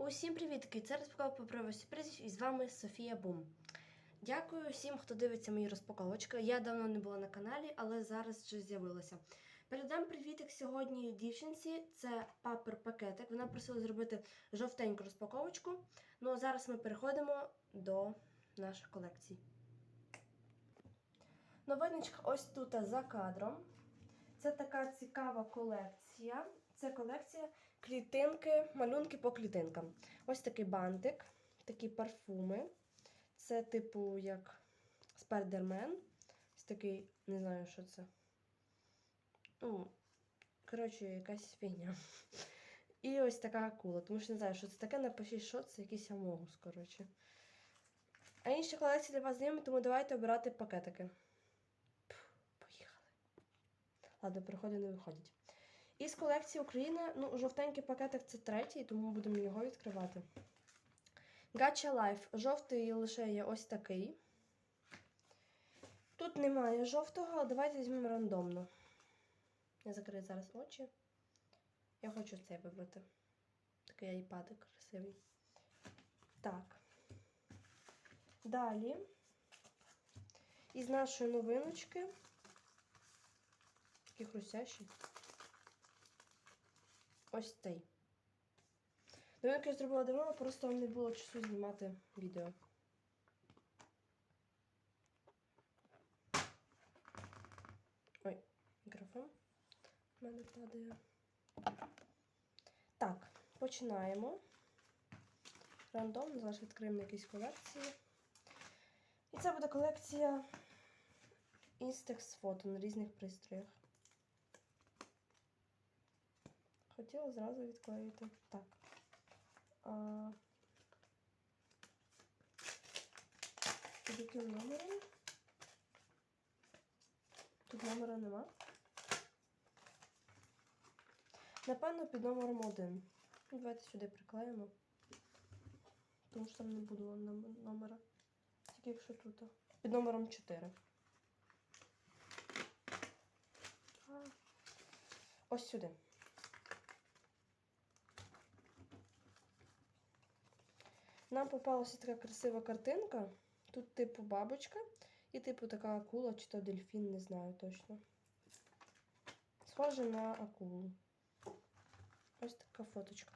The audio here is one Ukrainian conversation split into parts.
Усім привітки! Це розпаковка про сюрпризів і з вами Софія Бум. Дякую всім, хто дивиться мої розпаковочки. Я давно не була на каналі, але зараз вже з'явилася. Передам привітик сьогодні дівчинці. Це папер пакетик. Вона просила зробити жовтеньку розпаковочку. Ну а зараз ми переходимо до наших колекцій. Новиночка ось тут за кадром. Це така цікава колекція. Це колекція клітинки, малюнки по клітинкам. Ось такий бантик, такі парфуми. Це, типу, як спайдермен. Ось такий, не знаю, що це. Ну, коротше, якась фігня. І ось така акула. Тому що не знаю, що це таке, напишіть, що це якийсь амогус, коротше. А інші колекції для вас знайомі, тому давайте обирати пакетики. Поїхали. Ладно, переходи не виходять. Із колекції України, ну, жовтенький пакетик це третій, тому будемо його відкривати. Gacha Life. Жовтий лише є ось такий. Тут немає жовтого, давайте візьмемо рандомно. Я закрию зараз очі. Я хочу цей вибрати. Такий айпадик красивий. Так. Далі. Із нашої новиночки. Такі хрустящі. Ось цей. Новинку я зробила давно, просто не було часу знімати відео. Ой, мікрофон в мене падає. Так, починаємо. Рандомно, зараз відкриємо якісь колекції. І це буде колекція Instax фото на різних пристроях. Хотіла зразу відклеїти. Так. А... Під яким номером? Тут номера нема. Напевно, під номером 1. Ну, Давайте сюди приклеїмо. Тому що там не було номера. Тільки якщо тут. Під номером 4. Ось сюди. Нам попалася така красива картинка. Тут, типу, бабочка і, типу, така акула, чи то дельфін, не знаю точно. Схоже на акулу. Ось така фоточка.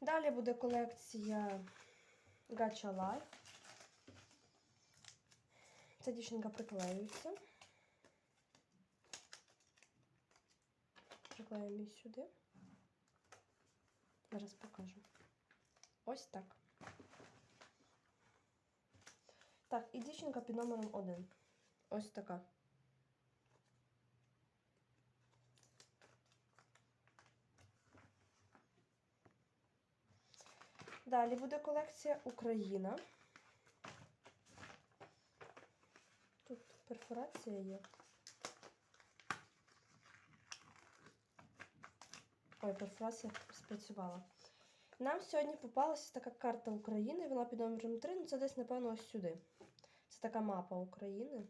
Далі буде колекція Gacha Life. Ця дівчинка приклеюється. Приклеїмо її сюди. Зараз покажу. Ось так. Так, і дівчинка під номером 1. Ось така. Далі буде колекція Україна. Тут перфорація є. Ой, перфорація спрацювала. Нам сьогодні попалася така карта України, вона під номером 3, ну це десь, напевно, ось сюди. Це така мапа України.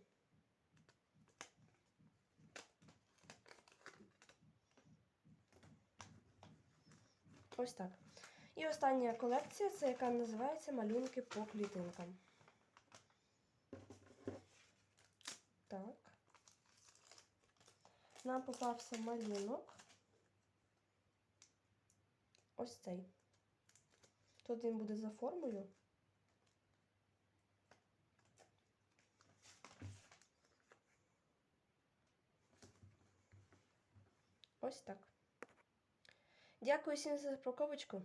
Ось так. І остання колекція, це яка називається Малюнки по клітинкам. Так. Нам попався малюнок. Ось цей. Тут він буде за формою. Ось так. Дякую всім за розпаковочку.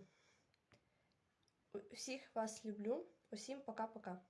Всіх вас люблю. Усім пока-пока.